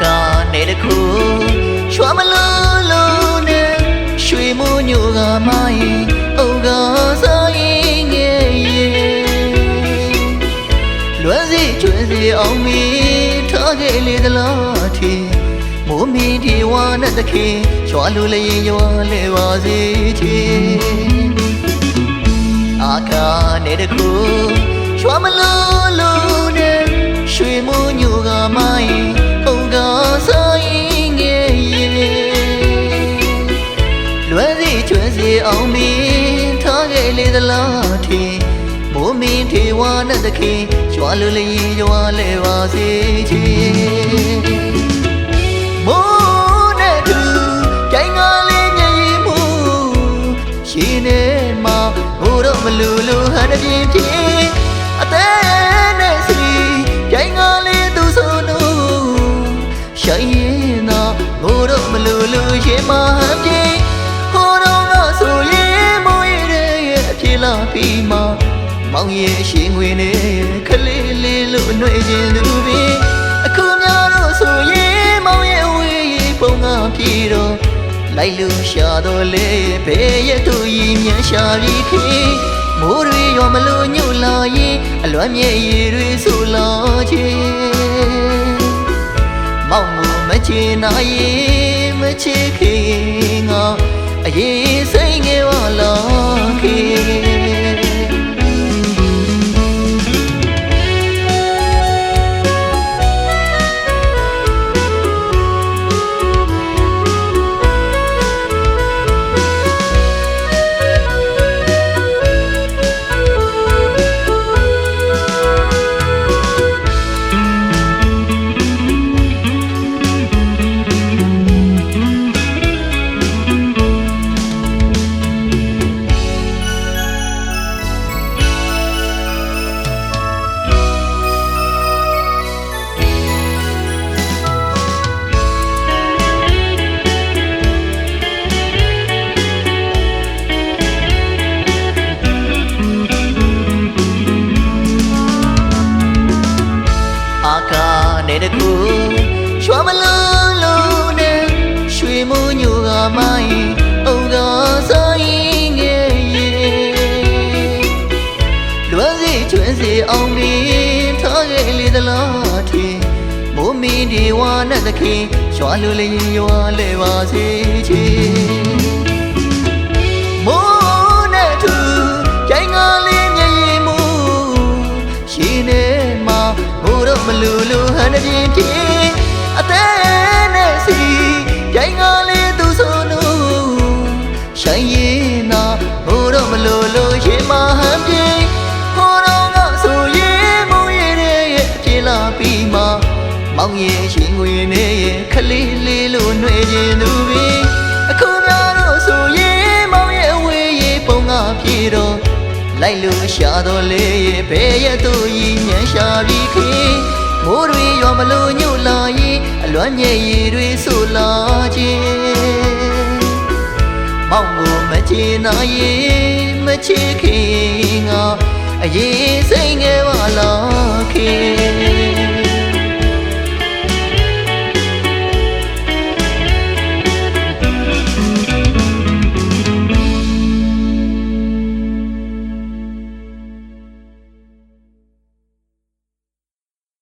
ကနေတခုရွှမလုံးလုံးနဲ့ရွှေမိုးညိုကမိုင်းအုံကစားရင်ငယ်ရဲ့လွမ်းစီကျွန်းစီအောင်မီထားခဲ့လေသလားထီမိုးမီဒီဝါနဲ့တခေရွာလူလည်းရင်ရွာလဲပါစေချီအာကာနေတခုရွှမလုံးလုံးနဲ့ရွှေမိုးညိုကမိုင်း သလားထင်မိုးမင်းထေဝါနဲ့တခင်ရွာလူလျင်ရွာလဲပါစေချင် လာပြီးမှမောင်ရဲ့အရှင်ငွေနဲ့ခလေးလေးလို့အနှွေခြင်းသူပင်အခုများတော့ဆိုရင်မောင်ရဲ့ဝေးရီပုံကပြေတော့လိုက်လူရှာတော့လေဘယ်ရဲ့သူကြီးမြန်ရှာပြီးခေမိုးတွေရောမလို့ညှို့လာရင်အလွမ်းမြေရည်တွေဆိုလာခြင်းမောင်မမချင်နိုင် ရွှာမလုံးလုံးနဲ့ရွှေမိုးညိုကမိုင်းအုံကဆိုင်ငယ်ရဲ့လွမ်းစီကျွမ်းစီအောင်မင်းထားခဲ့လေသလားထင်မိုးမင်းဒီဝါနဲ့တခင်ရွှာလူလေးရွာလဲပါစေချင်မိုးနဲ့သူကြိုင်ကလေးမျက်ရည်မူရှင်နေမှာဘိုးတော့မလူလူဟန်ပြင်းပြင်း အသေးနဲ့စီကြိုင်ကလေးသူဆိုနူဆိုင်ရင်နာဘိုးတော့မလူလူရှင်မဟန်ပြင်းဟိုတော့ကဆိုရင်မိုးရတဲ့ရဲ့အပြေလာပြီးမှမောင်ရဲ့ရှင်ငွေနဲ့ရဲ့ခလေးလေးလို့နှွေခြင်းသူပင်အခုများတော့ဆိုရင်မောင်ရဲ့ဝေးရေးပုံကပြေတော့လိုက်လို့ရှာတော့လေရဲ့ဘယ်ရဲ့သူကြီးညံရှာပြီးခင် မိုးတွေရောမလို့ညှို့လာရင်အလွမ်းမြေရည်တွေဆိုလာခြင်းမောင်ကိုမချင်နိုင်ရင်မချစ်ခင်ငါအရေးစိတ်ငယ်